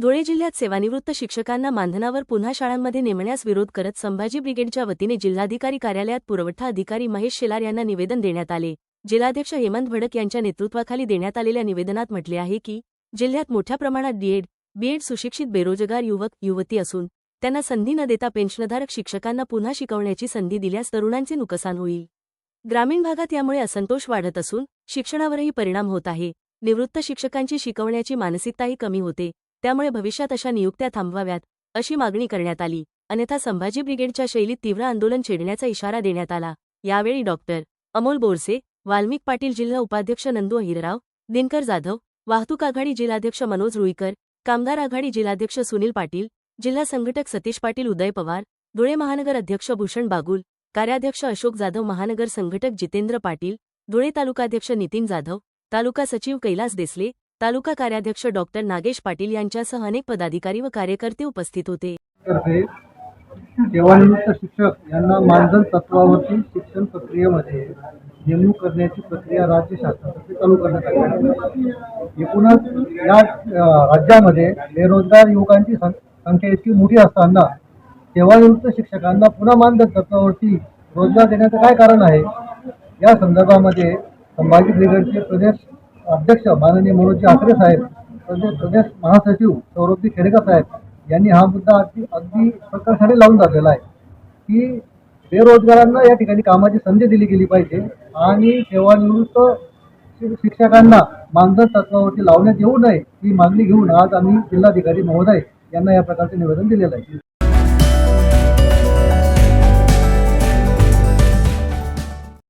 धुळे जिल्ह्यात सेवानिवृत्त शिक्षकांना मानधनावर पुन्हा शाळांमध्ये नेमण्यास विरोध करत संभाजी ब्रिगेडच्या वतीने जिल्हाधिकारी कार्यालयात पुरवठा अधिकारी महेश शेलार यांना निवेदन देण्यात आले. जिल्हाध्यक्ष हेमंत भडक यांच्या नेतृत्वाखाली देण्यात आलेल्या निवेदनात म्हटले आहे की जिल्ह्यात मोठ्या प्रमाणात डीएड बीएड सुशिक्षित बेरोजगार युवक युवती असून त्यांना संधी न देता पेन्शनधारक शिक्षकांना पुन्हा शिकवण्याची संधी दिल्यास तरुणांचे नुकसान होईल. ग्रामीण भागात यामुळे असंतोष वाढत असून शिक्षणावरही परिणाम होत आहे. निवृत्त शिक्षकांची शिकवण्याची मानसिकताही कमी होते. त्यामुळे भविष्यात अशा नियुक्त्या थांबवाव्यात अशी मागणी करण्यात आली. अन्यथा संभाजी ब्रिगेडच्या शैलीत तीव्र आंदोलन छेडण्याचा इशारा देण्यात आला. यावेळी डॉक्टर अमोल बोरसे वाल्मिक पाटील जिल्हा उपाध्यक्ष नंदू अहिरराव दिनकर जाधव वाहतूक आघाडी जिल्हाध्यक्ष मनोज रुईकर कामगार आघाडी जिल्हाध्यक्ष सुनील पाटील जिल्हा संघटक सतीश पाटील उदय पवार धुळे महानगर अध्यक्ष भूषण बागुल कार्याध्यक्ष अशोक जाधव महानगर संघटक जितेंद्र पाटील धुळे तालुकाध्यक्ष नितीन जाधव तालुका सचिव कैलास देसले तालुका कार्याध्यक्ष डॉक्टर नागेश पाटील यांच्यासह अनेक पदाधिकारी व कार्यकर्ते उपस्थित होते. तर्फे सेवानिवृत्त शिक्षक यांना मानधन तत्वावरती शिक्षण प्रक्रियेमध्ये नेमणूक करण्याची प्रक्रिया राज्य शासनातर्फे चालू करण्यात आली आहे. एकूणच या राज्यामध्ये बेरोजगार युवकांची सं- संख्या इतकी मोठी असताना सेवानिवृत्त शिक्षकांना पुन्हा मानधन तत्वावरती रोजगार देण्याचं काय कारण आहे? या संदर्भामध्ये संभाजी ब्रिगेडचे प्रदेश अध्यक्ष माननीय मनोज आखरे साहेब तसेच प्रदेश महासचिव सौरभजी खेडेकर साहेब यांनी हा मुद्दा अगदी अगदी प्रकर्षाने लावून धरलेला आहे की बेरोजगारांना या ठिकाणी कामाची संधी दिली गेली पाहिजे आणि सेवानिवृत्त शि- शिक्षकांना मानधन तत्वावरती लावण्यात येऊ नये ही मागणी घेऊन आज आम्ही जिल्हाधिकारी महोदय यांना या प्रकारचे निवेदन दिलेलं आहे.